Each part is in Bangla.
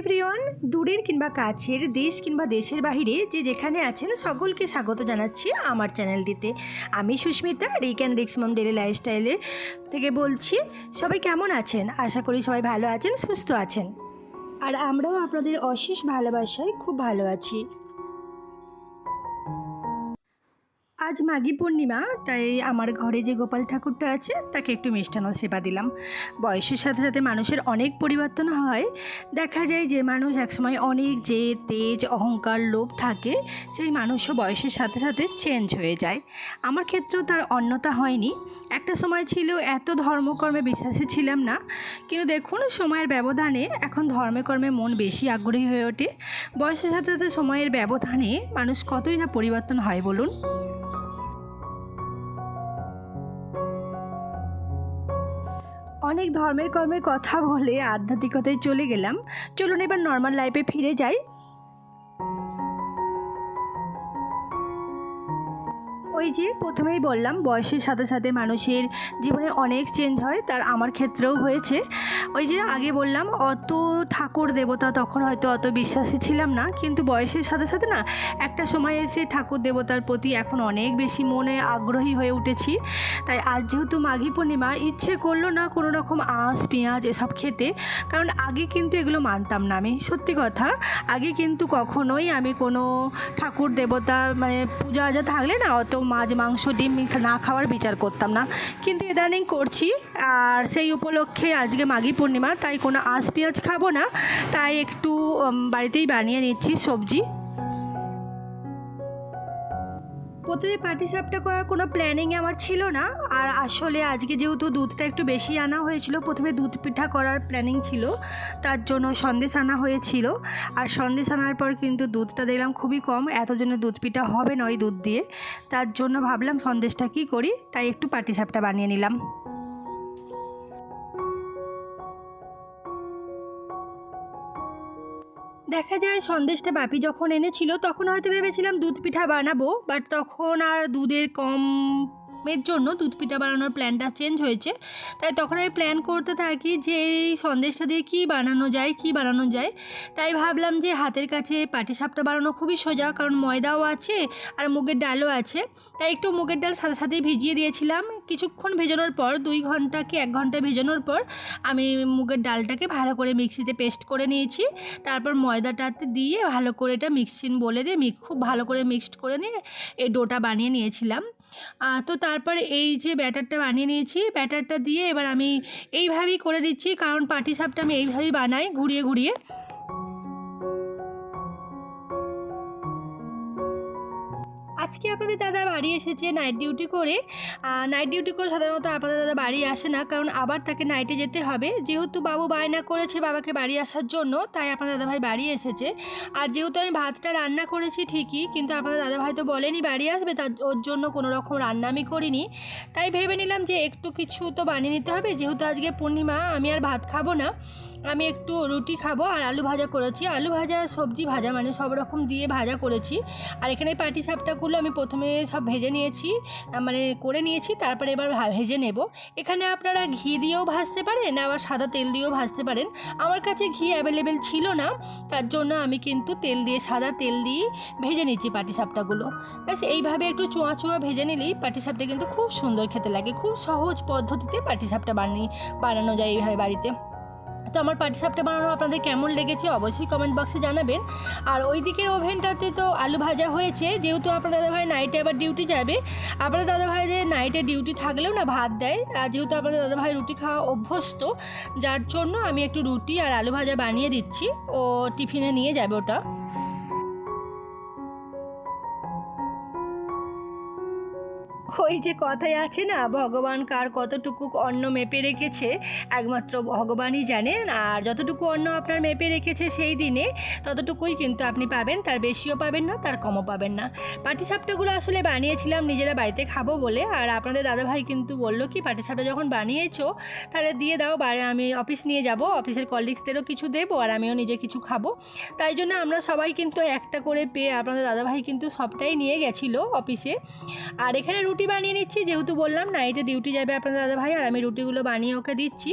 এভরিওয়ান, দূরের কিংবা কাছের, দেশ কিংবা দেশের বাহিরে যে যেখানে আছেন, সকলকে স্বাগত জানাচ্ছি আমার চ্যানেলটিতে আমি সুস্মিতা রিক অ্যান্ড রিক্স মম ডেলি লাইফস্টাইলে থেকে বলছি, সবাই কেমন আছেন? আশা করি সবাই ভালো আছেন, সুস্থ আছেন। আর আমরাও আপনাদের অশেষ ভালোবাসায় খুব ভালো আছি। আজ মাঘী পূর্ণিমা, তাই আমার ঘরে যে গোপাল ঠাকুরটা আছে, তাকে একটু মিষ্টান্ন সেবা দিলাম। বয়সের সাথে সাথে মানুষের অনেক পরিবর্তন হয়। দেখা যায় যে মানুষ একসময় অনেক যে তেজ, অহংকার, লোভ থাকে, সেই মানুষও বয়সের সাথে সাথে চেঞ্জ হয়ে যায়। আমার ক্ষেত্রেও তার অন্যতা হয়নি। একটা সময় ছিল, এত ধর্মকর্মে বিশ্বাসী ছিলাম না। কিন্তু দেখুন, সময়ের ব্যবধানে এখন ধর্মে কর্মে মন বেশি আগ্রহী হয়ে ওঠে। বয়সের সাথে সাথে সময়ের ব্যবধানে মানুষ কতই না পরিবর্তন হয় বলুন। অনেক ধর্মের কর্মের কথা বলে আধ্যাত্মিকতায় চলে গেলাম। চলুন এবার নর্মাল লাইফে ফিরে যাই। ওই যে প্রথমেই বললাম, বয়সের সাথে সাথে মানুষের জীবনে অনেক চেঞ্জ হয়, তার আমার ক্ষেত্রেও হয়েছে। ওই যে আগে বললাম, অত ঠাকুর দেবতা তখন হয়তো অত বিশ্বাসী ছিলাম না, কিন্তু বয়সের সাথে সাথে না, একটা সময় এসে ঠাকুর দেবতার প্রতি এখন অনেক বেশি মনে আগ্রহী হয়ে উঠেছি। তাই আজ যেহেতু মাঘী পূর্ণিমা, ইচ্ছে করল না কোনো রকম আঁশ, পেঁয়াজ এসব খেতে, কারণ আগে কিন্তু এগুলো মানতাম না আমি, সত্যি কথা। আগে কিন্তু কখনোই আমি কোনো ঠাকুর দেবতা মানে পূজা আজা থাকলে না অত মাছ, মাংস, ডিম না খাওয়ার বিচার করতাম না। কিন্তু ইদানিং করছি, আর সেই উপলক্ষে আজকে মাঘী পূর্ণিমা, তাই কোনো আঁশ, পেঁয়াজ খাব না। তাই একটু বাড়িতেই বানিয়ে নিচ্ছি সবজি। প্রথমে পার্টি সাপটা করার কোনো প্ল্যানিং আমার ছিল না। আর আসলে আজকে যেহেতু দুধটা একটু বেশি আনা হয়েছিল, প্রথমে দুধ পিঠা করার প্ল্যানিং ছিল। তার জন্য সন্দেশ আনা হয়েছিল। আর সন্দেশ আনার পর কিন্তু দুধটা দেখলাম খুবই কম, এতজনের দুধ পিঠা হবে না ওই দুধ দিয়ে। তার জন্য ভাবলাম সন্দেশটা কী করি, তাই একটু পার্টি সাপটা বানিয়ে নিলাম। দেখা যায় সন্দেশটা বাপি যখন এনেছিল, তখন হয়তো ভেবেছিলাম দুধ পিঠা বানাবো বাট তখন আর দুধের কম এর জন্য দুধ পিঠা বানানোর প্ল্যানটা চেঞ্জ হয়েছে। তাই তখন আমি প্ল্যান করতে থাকি যে এই সন্দেশটা দিয়ে কী বানানো যায়, কী বানানো যায়। তাই ভাবলাম যে হাতের কাছে পাটিসাপটা বানানো খুবই সোজা, কারণ ময়দাও আছে আর মুগের ডালও আছে। তাই একটু মুগের ডাল সাথে সাথে ভিজিয়ে দিয়েছিলাম। কিছুক্ষণ ভেজানোর পর, দুই ঘণ্টা কি এক ঘণ্টা ভেজানোর পর, আমি মুগের ডালটাকে ভালো করে মিক্সিতে পেস্ট করে নিয়েছি। তারপর ময়দাটাতে দিয়ে ভালো করে এটা মিক্সিন বলে দিয়ে খুব ভালো করে মিক্সড করে নিয়ে এই ডোটা বানিয়ে নিয়েছিলাম। তো তারপরে এই যে ব্যাটারটা বানিয়ে নিয়েছি, ব্যাটারটা দিয়ে এবার আমি এইভাবেই করে দিচ্ছি, কারণ পাটি সাপটা আমি এইভাবেই বানাই, ঘুরিয়ে ঘুরিয়ে। আজকে আপনাদের দাদা বাড়ি এসেছে নাইট ডিউটি করে। নাইট ডিউটি করে সাধারণত আপনাদের দাদা বাড়ি আসে না, কারণ আবার তাকে নাইটে যেতে হবে। যেহেতু বাবু বায়না করেছে বাবাকে বাড়ি আসার জন্য, তাই আপনার দাদাভাই বাড়ি এসেছে। আর যেহেতু আমি ভাতটা রান্না করেছি ঠিকই, কিন্তু আপনার দাদাভাই তো বলেনি বাড়ি আসবে, তার ওর জন্য কোনো রকম রান্না আমি করিনি। তাই ভেবে নিলাম যে একটু কিছু তো বানিয়ে নিতে হবে। যেহেতু আজকে পূর্ণিমা, আমি আর ভাত খাব না। আমি একটু রুটি খাব আর আলু ভাজা করেছি। আলু ভাজা, সবজি ভাজা মানে সব রকম দিয়ে ভাজা করেছি। আর এখানে পাটি সাপটাগুলো আমি প্রথমে সব ভেজে নিয়েছি মানে করে নিয়েছি, তারপরে এবার ভেজে নেব। এখানে আপনারা ঘি দিয়েও ভাজতে পারেন, আবার সাদা তেল দিয়েও ভাজতে পারেন। আমার কাছে ঘি অ্যাভেলেবেল ছিল না, তার জন্য আমি কিন্তু তেল দিয়ে, সাদা তেল দিয়ে ভেজে নিচ্ছি পাটি সাপটাগুলো ব্যাস, এইভাবে একটু চোঁয়া চোঁয়া ভেজে নিলেই পাটি সাপটা কিন্তু খুব সুন্দর খেতে লাগে। খুব সহজ পদ্ধতিতে পাটি সাপটা বানিয়ে বানানো যায় এইভাবে বাড়িতে। তো আমার পাটিসাপটা বানানো আপনাদের কেমন লেগেছে অবশ্যই কমেন্ট বক্সে জানাবেন। আর ওই দিকের ওভেনটাতে তো আলু ভাজা হয়েছে, যেহেতু আপনার দাদাভাই নাইটে আবার ডিউটি যাবে, আপনার দাদাভাই যে নাইটে ডিউটি থাকলেও না ভাত দেয়, আর যেহেতু আপনাদের দাদাভাই রুটি খাওয়া অভ্যস্ত, যার জন্য আমি একটু রুটি আর আলু ভাজা বানিয়ে দিচ্ছি, ও টিফিনে নিয়ে যাবে ওটা। ওই যে কথায় আছে না, ভগবান কার কতটুকু অন্ন মেপে রেখেছে? একমাত্র ভগবানই জানেন, আর যতটুকু অন্ন আপনার মেপে রেখেছে সেই দিনে, ততটুকুই কিন্তু আপনি পাবেন, তার বেশিও পাবেন না, তার কমও পাবেন না। পাটিসাপটাগুলো আসলে বানিয়েছিলাম, নিজেরা বাড়িতে খাব বলে, আর আপনাদের দাদাভাই কিন্তু বলল কি, পাটিসাপটা যখন বানিয়েছো, তাহলে দিয়ে দাও আমি অফিস নিয়ে যাব, অফিসের কলিগসদেরও কিছু দেবো, আর আমিও নিজে কিছু খাব। তাই জন্য আমরা সবাই কিন্তু একটা করে পেয়ে, আপনাদের দাদাভাই কিন্তু সবটাই নিয়ে গেছিল অফিসে। আর এখানে রুটি রুটি বানিয়ে নিচ্ছি, যেহেতু বললাম নাইটে ডিউটি যাবে আপনার দাদা ভাই, আর আমি রুটিগুলো বানিয়ে ওকে দিচ্ছি।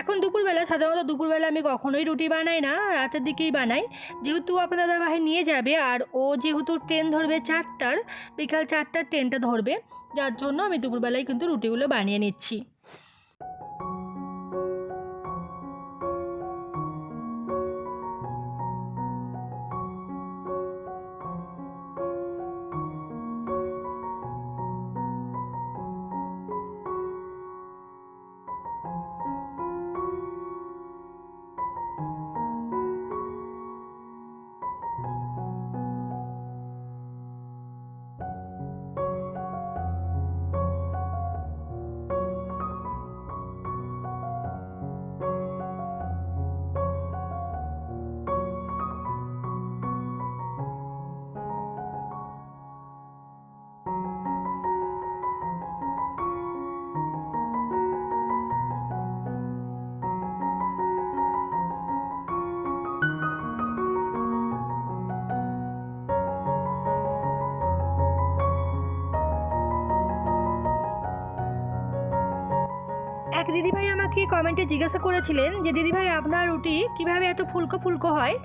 এখন দুপুরবেলা, সাধারণত দুপুরবেলা আমি কখনোই রুটি বানাই না, রাতের দিকেই বানাই। যেহেতু আপনার দাদা ভাই নিয়ে যাবে, আর ও যেহেতু ট্রেন ধরবে চারটার, বিকাল চারটার ট্রেনটা ধরবে, যার জন্য আমি দুপুরবেলায় কিন্তু রুটিগুলো বানিয়ে নিচ্ছি। দিদিভাই আমাকে কমেন্টে জিজ্ঞাসা করেছিলেন যে, দিদিভাই, আপনার রুটি কীভাবে এত ফুলকো ফুলকো হয়?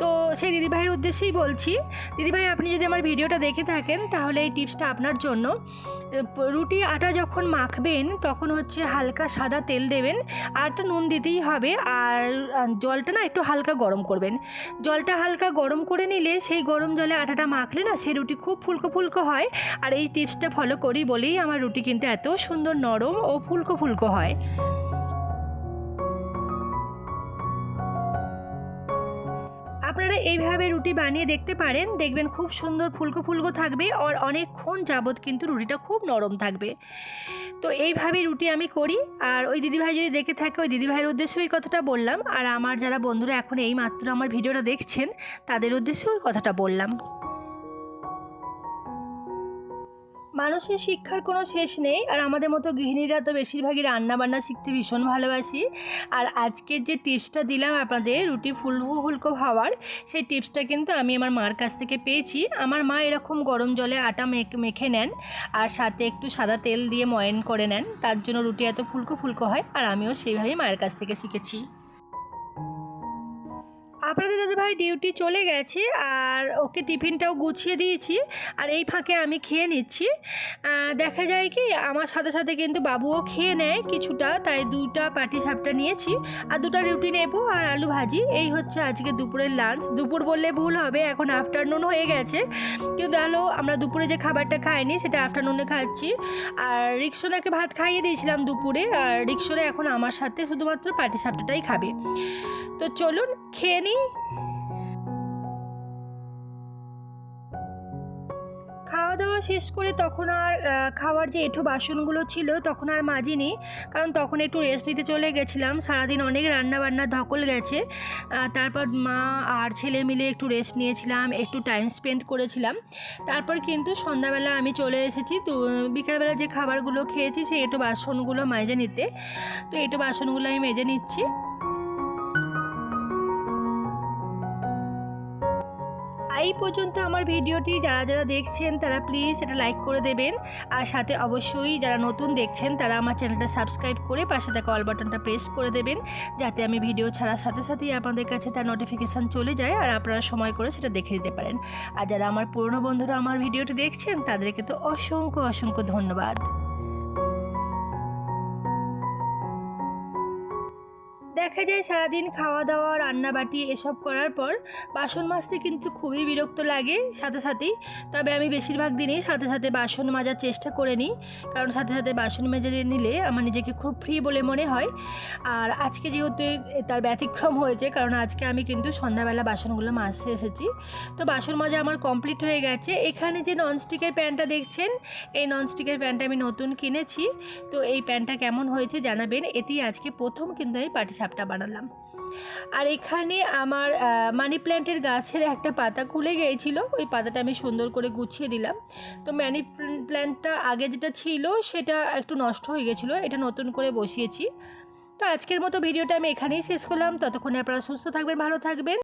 তো সেই দিদিভাইয়ের উদ্দেশ্যেই বলছি, দিদিভাই, আপনি যদি আমার ভিডিওটা দেখে থাকেন, তাহলে এই টিপসটা আপনার জন্য। রুটি আটা যখন মাখবেন, তখন হচ্ছে হালকা সাদা তেল দেবেন আর একটু নুন দিতেই হবে, আর জলটা না একটু হালকা গরম করবেন। জলটা হালকা গরম করে নিলে সেই গরম জলে আটাটা মাখলে না সেই রুটি খুব ফুলকো ফুলকো হয়। আর এই টিপসটা ফলো করি বলেই আমার রুটি কিন্তু এত সুন্দর নরম ও ফুলকো ফুলকো হয়। আপনারা এইভাবে রুটি বানিয়ে দেখতে পারেন। দেখবেন খুব সুন্দর ফুলকো ফুলকো থাকবে আর অনেকক্ষণ যাবৎ কিন্তু রুটিটা খুব নরম থাকবে। তো এইভাবেই রুটি আমি করি আর ওই দিদিভাই যদি দেখে থাকে, ওই দিদিভাইয়ের উদ্দেশ্যে ওই কথাটা বললাম। আর আমার যারা বন্ধুরা এখন এই মাত্র আমার ভিডিওটা দেখছেন, তাদের উদ্দেশ্যে ওই কথাটা বললাম। মানুষের শিক্ষার কোনো শেষ নেই, আর আমাদের মতো গৃহিণীরা তো বেশিরভাগই রান্নাবান্না শিখতে ভীষণ ভালোবাসি। আর আজকের যে টিপসটা দিলাম আপনাদের, রুটি ফুলকো ফুলকো হওয়ার সেই টিপসটা কিন্তু আমি আমার মার কাছ থেকে পেয়েছি। আমার মা এরকম গরম জলে আটা মেখে মেখে নেন, আর সাথে একটু সাদা তেল দিয়ে ময়ন করে নেন, তার জন্য রুটি এত ফুলকো ফুলকো হয়, আর আমিও সেইভাবেই মায়ের কাছ থেকে শিখেছি। আপনাদের দাদাভাই ডিউটি চলে গেছে আর ওকে টিফিনটাও গুছিয়ে দিয়েছি আর এই ফাঁকে আমি খেয়ে নিচ্ছি। দেখা যায় কি আমার সাথে সাথে কিন্তু বাবুও খেয়ে নেয় কিছুটা, তাই দুটা পাটি সাপটা নিয়েছি আর দুটো রুটি নেব আর আলু ভাজি। এই হচ্ছে আজকে দুপুরের লাঞ্চ দুপুর বললে ভুল হবে, এখন আফটারনুন হয়ে গেছে। কিন্তু হলো আমরা দুপুরে যে খাবারটা খাইনি সেটা আফটারনুনে খাচ্ছি। আর রিক্সোনাকে ভাত খাইয়ে দিয়েছিলাম দুপুরে, আর রিক্সোনা এখন আমার সাথে শুধুমাত্র পাটি সাপটাটাই খাবে। তো চলুন, খেয়ে নিই। খাওয়া দাওয়া শেষ করে তখন আর খাওয়ার যে এঁঠো বাসনগুলো ছিল, তখন আর মাজিনি। কারণ তখন একটু রেস্ট নিতে চলে গেছিলাম। সারাদিন অনেক রান্না বান্না ধকল গেছে। তারপর মা আর ছেলে মিলে একটু রেস্ট নিয়েছিলাম, একটু টাইম স্পেন্ড করেছিলাম। তারপর কিন্তু সন্ধ্যাবেলা আমি চলে এসেছি। তো, বিকালবেলা যে খাবারগুলো খেয়েছি, সেই এঁটো বাসনগুলো মেজে নিতে। তো এঁটো বাসনগুলো আমি মেজে নিচ্ছি। এই পর্যন্ত আমার ভিডিওটি যারা যারা দেখছেন তারা প্লিজ এটা লাইক করে দেবেন। আর সাথে অবশ্যই যারা নতুন দেখছেন তারা আমার চ্যানেলটা সাবস্ক্রাইব করে পাশে থাকা অল বাটনটা প্রেস করে দেবেন, যাতে আমি ভিডিও ছাড়ার সাথে সাথেই আপনাদের কাছে তার নোটিফিকেশান চলে যায় আর আপনারা সময় করে সেটা দেখে দিতে পারেন। আর যারা আমার পুরনো বন্ধুরা আমার ভিডিওটি দেখছেন তাদেরকে তো অসংখ্য অসংখ্য ধন্যবাদ। দেখা যায় সারাদিন খাওয়া দাওয়া, রান্নাবাটি এসব করার পর বাসন মাজতে কিন্তু খুবই বিরক্ত লাগে সাথে সাথেই। তবে আমি বেশিরভাগ দিনই সাথে সাথে বাসন মাজার চেষ্টা করে নিই, কারণ সাথে সাথে বাসন মেজে নিলে আমার নিজেকে খুব ফ্রি বলে মনে হয়। আর আজকে যেহেতু তার ব্যতিক্রম হয়েছে, কারণ আজকে আমি কিন্তু সন্ধ্যাবেলা বাসনগুলো মাজতে এসেছি। তো বাসন মাজা আমার কমপ্লিট হয়ে গেছে। এখানে যে ননস্টিকের প্যানটা দেখছেন, এই ননস্টিকের প্যানটা আমি নতুন কিনেছি। তো এই প্যানটা কেমন হয়েছে জানাবেন। এটি আজকে প্রথম কিন্তু আমি পাটি সাপটা বানালাম। আর এখানে আমার মানি প্ল্যান্টের গাছের একটা পাতা খুলে গিয়েছিল, ওই পাতাটা আমি সুন্দর করে গুছিয়ে দিলাম। তো মানি প্ল্যান্টটা আগে যেটা ছিল সেটা একটু নষ্ট হয়ে গেছিল এটা নতুন করে বসিয়েছি। তো আজকের মতো ভিডিওটা আমি এখানেই শেষ করলাম, ততক্ষণে আপনারা সুস্থ থাকবেন, ভালো থাকবেন।